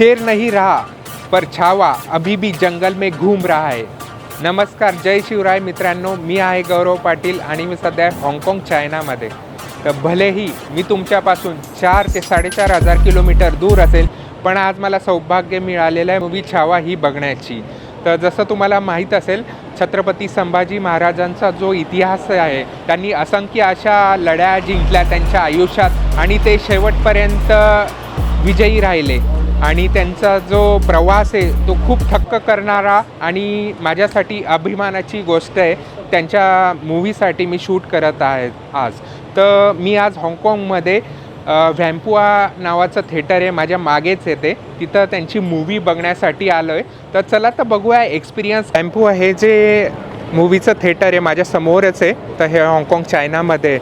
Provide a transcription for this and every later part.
शेर नहीं रहा पर छावा अभी भी जंगल में घूम रहा है। नमस्कार जय शिवराय मित्रांनो मी आहे गौरव पाटील आणि मी सध्या हाँगकाँग चायनामध्ये. तर भलेही मी तुमच्यापासून चार ते साडेचार हजार किलोमीटर दूर असेल पण आज मला सौभाग्य मिळालेलं आहे मूवी छावा ही बघण्याची. तर जसं तुम्हाला माहीत असेल छत्रपती संभाजी महाराजांचा जो इतिहास आहे त्यांनी असंख्य अशा लढ्या जिंकल्या त्यांच्या आयुष्यात आणि ते शेवटपर्यंत विजयी राहिले. आणि त्यांचा जो प्रवास आहे तो खूप थक्क करणारा आणि माझ्यासाठी अभिमानाची गोष्ट आहे त्यांच्या मूवीसाठी मी शूट करत आहे आज. तर मी आज हाँगकाँगमध्ये व्हॅम्पुआ नावाचं थिएटर आहे माझ्या मागेच येते तिथं त्यांची मूवी बघण्यासाठी आलो आहे तर चला तर बघूया एक्सपिरियन्स व्हॅम्पुआ हे जे मूवीचं थिएटर आहे माझ्या समोरच आहे. तर हे हाँगकाँग चायनामध्ये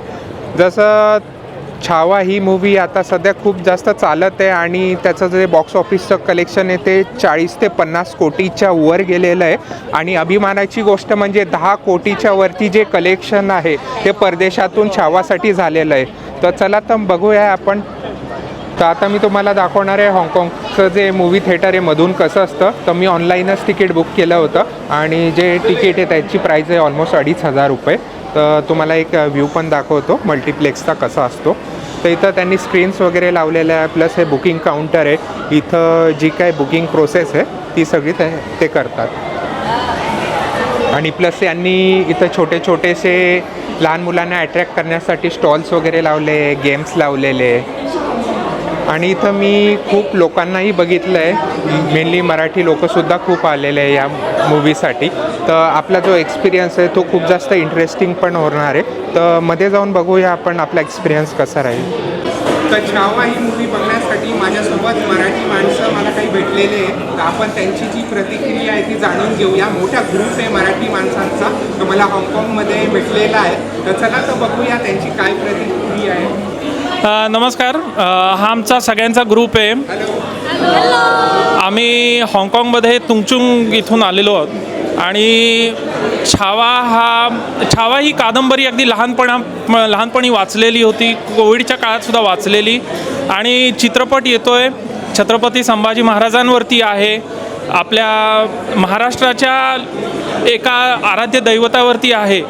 जसं छावा ही मूवी आता सध्या खूप जास्त चालत आहे आणि त्याचं जे बॉक्स ऑफिसचं कलेक्शन आहे ते चाळीस ते पन्नास कोटीच्या वर गेलेलं आहे. आणि अभिमानाची गोष्ट म्हणजे दहा कोटीच्या वरती जे कलेक्शन आहे ते परदेशातून छावासाठी झालेलं आहे. तर चला तर बघूया आपण. तर आता मी तुम्हाला दाखवणार आहे हाँगकाँगचं जे मूवी थिएटर आहे मधून कसं असतं. तर मी ऑनलाईनच तिकीट बुक केलं होतं. आणि जे तिकीट आहे त्याची प्राईस आहे ऑलमोस्ट अडीच हजार रुपये. तर तुम्हाला एक व्ह्यू पण दाखवतो. मल्टिप्लेक्सचा कसा असतो. तर इथं त्यांनी स्क्रीन्स वगैरे लावलेल्या आहे. प्लस हे बुकिंग काउंटर आहे. इथं जी काय बुकिंग प्रोसेस आहे ती सगळी ते ते करतात. आणि प्लस यांनी इथं छोटे छोटेसे लहान मुलांना अट्रॅक्ट करण्यासाठी स्टॉल्स वगैरे लावले गेम्स लावलेले. आणि इथं मी खूप लोकांनाही बघितलं आहे मेनली मराठी लोकंसुद्धा खूप आलेले आहे या मूवीसाठी तर आपला जो एक्सपिरियन्स आहे तो खूप जास्त इंटरेस्टिंग पण होणार आहे. तर मध्ये जाऊन बघूया आपण आपला एक्सपिरियन्स कसा राहील. तर छावा ही मूवी बघण्यासाठी. माझ्यासोबत मराठी माणसं मला काही भेटलेले आहेत. तर आपण त्यांची जी प्रतिक्रिया आहे ती जाणून घेऊया. मोठा ग्रुप आहे मराठी माणसांचा. तो मला हाँगकाँगमध्ये भेटलेला आहे. तर चला तर बघूया त्यांची काय प्रतिक्रिया आहे. नमस्कार. हा आमचा सगळ्यांचा ग्रुप आहे. आम्ही हाँगकाँगमध्ये तुंगचुंग इथून आलेलो आहोत. आणि छावा हा छावा ही कादंबरी अगदी लहानपणा म- लहानपणी वाचलेली होती. कोविडच्या काळातसुद्धा वाचलेली. आणि चित्रपट येतो आहे छत्रपती संभाजी महाराजांवरती आहे. आपल्या महाराष्ट्राच्या एका आराध्य दैवतावरती आहे.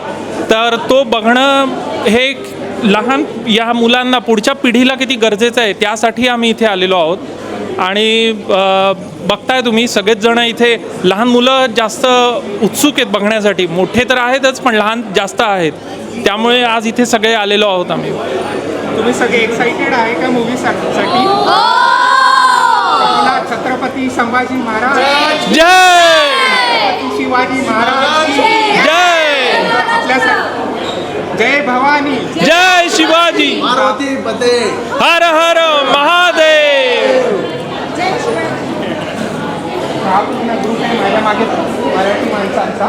तर तो बघणं हे लहान या मुलांना पुढच्या पिढीला किती गरजेचं आहे त्यासाठी आम्ही इथे आलेलो आहोत. आणि बघताय तुम्ही सगळेच जण इथे लहान मुलं जास्त उत्सुक आहेत बघण्यासाठी. मोठे तर आहेतच पण लहान जास्त आहेत. त्यामुळे आज इथे सगळे आलेलो आहोत आम्ही. तुम्ही सगळे एक्साइटेड आहे का मूवी साठी आपला छत्रपती संभाजी महाराज. जय! छत्रपती शिवाजी महाराज जय आपल्यासाठी जय भवानी जय शिवाजी पार्वती बदे हर हर महादेव। हा पूर्ण ग्रुप आहे माझ्या मागे मराठी माणसांचा.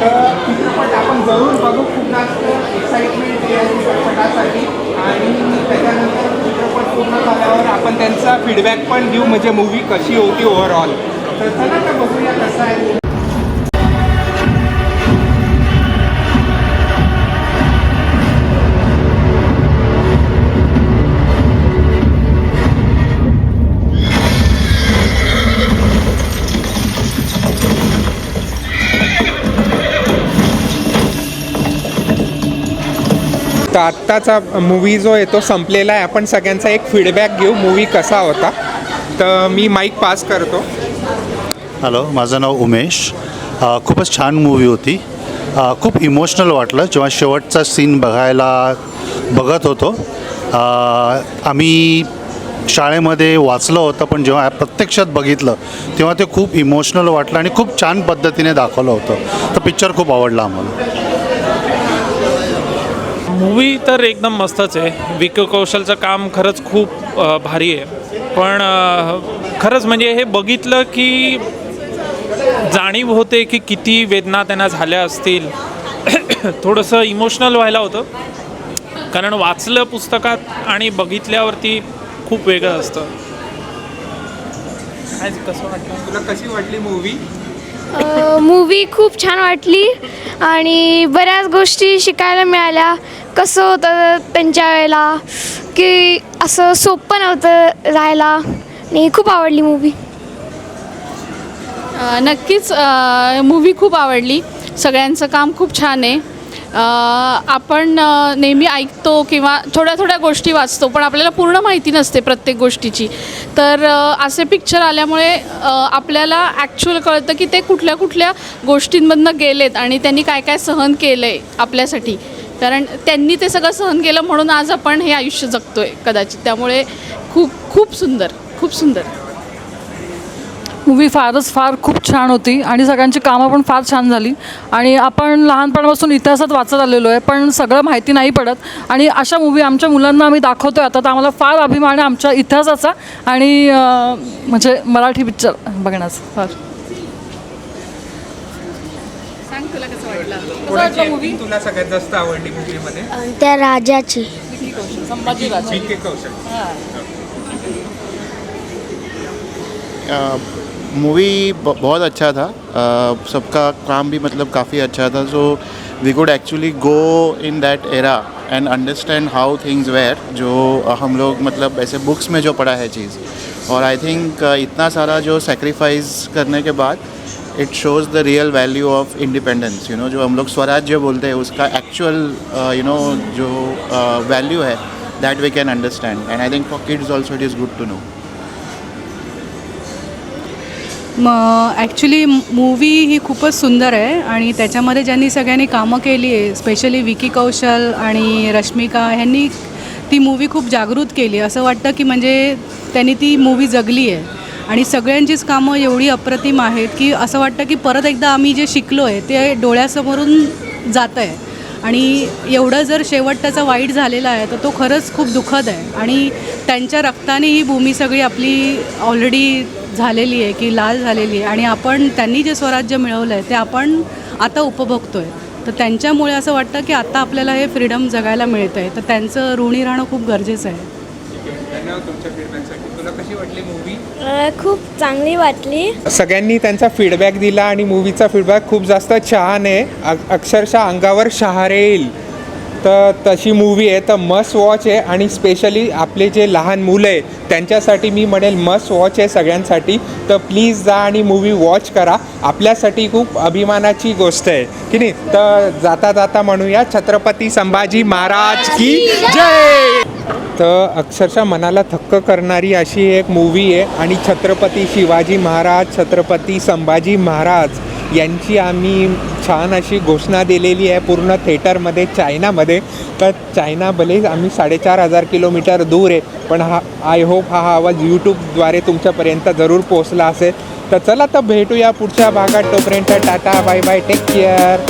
तर चित्रपट आपण जरूर बघू. खूप जास्त एक्साइटमेंट आहे चित्रपटासाठी. आणि त्याच्यानंतर चित्रपट पूर्ण झाल्यावर आपण त्यांचा फीडबॅक पण देऊ म्हणजे मूवी कशी होती ओव्हरऑल तर चला तर बघूया कसं आहे. तर आत्ताचा मूवी जो आहे तो संपलेला आहे. आपण सगळ्यांचा एक फीडबॅक घेऊ. मूवी कसा होता? तर मी माईक पास करतो. हॅलो माझं नाव उमेश. खूपच छान मूवी होती. खूप इमोशनल वाटलं. जेव्हा शेवटचा सीन बघायला बघत होतो आम्ही शाळेमध्ये वाचलं होतं पण जेव्हा प्रत्यक्षात बघितलं तेव्हा ते खूप इमोशनल वाटलं आणि खूप छान पद्धतीने दाखवलं होतं. तर पिक्चर खूप आवडला आम्हाला. मूवी तर एकदम मस्तच आहे. विकी कौशलचं काम खरंच खूप भारी आहे. पण खरंच म्हणजे हे बघितलं की जाणीव होते की किती वेदना त्यांना झाल्या असतील. थोडंसं इमोशनल व्हायला होतं. कारण वाचलं पुस्तकात आणि बघितल्यावरती खूप वेगळं असतं. कसं वाटलं? तुला कशी वाटली मूवी मूवी खूप छान वाटली आणि बऱ्याच गोष्टी शिकायला मिळाल्या. कसं होतं त्यांच्या वेळेला? की असं सोपं नव्हतं राहायला. आणि खूप आवडली मूवी अ, नक्कीच मूवी खूप आवडली. सगळ्यांचं काम खूप छान आहे. अ, आपण अ, नेहमी ऐकतो किंवा थोड्या थोड्या गोष्टी वाचतो पण आपल्याला पूर्ण माहिती नसते प्रत्येक गोष्टीची. तर अ, असे पिक्चर आल्यामुळे अ, आपल्याला ॲक्च्युअल कळतं की ते कुठल्या कुठल्या गोष्टींमधनं गेलेत आणि त्यांनी काय काय सहन केलं आहे आपल्यासाठी. कारण त्यांनी ते सगळं सहन केलं म्हणून आज आपण हे आयुष्य जगतोय कदाचित. त्यामुळे खूप खूप सुंदर खूप सुंदर. मूवी फारच फार खूप छान होती आणि सगळ्यांची कामं पण फार छान झाली. आणि आपण लहानपणापासून इतिहासात वाचत आलेलो आहे पण सगळं माहिती नाही पडत. आणि अशा मूवी आमच्या मुलांना आम्ही दाखवतो आहे आता तर आम्हाला फार अभिमान आहे आमच्या इतिहासाचा. आणि अं, म्हणजे मराठी पिक्चर बघण्याचा. फार. सांग तुला कसं वाटलं? कोणाची acting तुला सगळ्यात जास्त आवडली मूवीमध्ये त्या राजाची. संभाजीराजे. विकी कौशल. मूवी बहुत अच्छा था. अ, सबका काम भी मतलब काफ़ी अच्छा था. So we could actually go in that era and understand how things were जो हम लोग मतलब ऐसे बुक्स में जो पढ़ा है चीज़. और आई थिंक इतना सारा जो सेक्रीफाइस करने के बाद it shows the real value of independence you know जो हम लोग स्वराज्य बोलते हैं उसका एक्चुअल यू नो जो वैल्यू है that we can understand and I think for kids also it is good to know मग ॲक्च्युली मूवी ही खूपच सुंदर आहे आणि त्याच्यामध्ये ज्यांनी सगळ्यांनी कामं केली आहे स्पेशली विकी कौशल आणि रश्मिका ह्यांनी ती मूवी खूप जागृत केली असं वाटतं की म्हणजे त्यांनी ती मूवी जगली आहे. आणि सगळ्यांचीच कामं एवढी अप्रतिम आहेत की असं वाटतं की परत एकदा आम्ही जे शिकलो आहे ते डोळ्यासमोरून जात आहे आणि एवढं जर शेवट त्याचा वाईट झालेला आहे तर तो खरंच खूप दुःखद आहे. आणि त्यांच्या रक्ताने ही भूमी सगळी आपली ऑलरेडी झालेली आहे की लाल झालेली आहे. आणि आपण त्यांनी जे स्वराज्य मिळवलं आहे ते आपण आता उपभोगतो आहे तर त्यांच्यामुळे असं वाटतं की आता आपल्याला हे फ्रीडम जगायला मिळतं आहे तर त्यांचं ऋणी राहणं खूप गरजेचं आहे. धन्यवाद तुमच्या फीडबॅकसाठी तुला कशी वाटली मूवी खूप चांगली वाटली. सगळ्यांनी त्यांचा फीडबॅक दिला आणि मूवीचा फीडबॅक खूप जास्त छान आहे. अ- अक्षरशः अंगावर शहारे येईल. तर तशी मूवी आहे. तर मस्ट वॉच आहे आणि स्पेशली आपले जे लहान मुलं आहे त्यांच्यासाठी मी म्हणेल मस्ट वॉच आहे सगळ्यांसाठी. तर प्लीज जा आणि मूवी वॉच करा. आपल्यासाठी खूप अभिमानाची गोष्ट आहे. की नाही? तर जाता जाता म्हणूया छत्रपती संभाजी महाराज की जय! तर अक्षरशः मनाला थक्क करणारी अशी एक मूवी आहे आणि छत्रपती शिवाजी महाराज छत्रपती संभाजी महाराज यांची आम्ही छान अशी घोषणा दिलेली आहे पूर्ण थेटरमध्ये चायनामध्ये. तर चायना भले आम्ही साडेचार हजार किलोमीटर दूर आहे पण हा आय होप हा आवाज यूट्यूबद्वारे तुमच्यापर्यंत जरूर पोहोचला असेल. तर चला तर भेटूया पुढच्या भागात. तोपर्यंत tata bye bye take care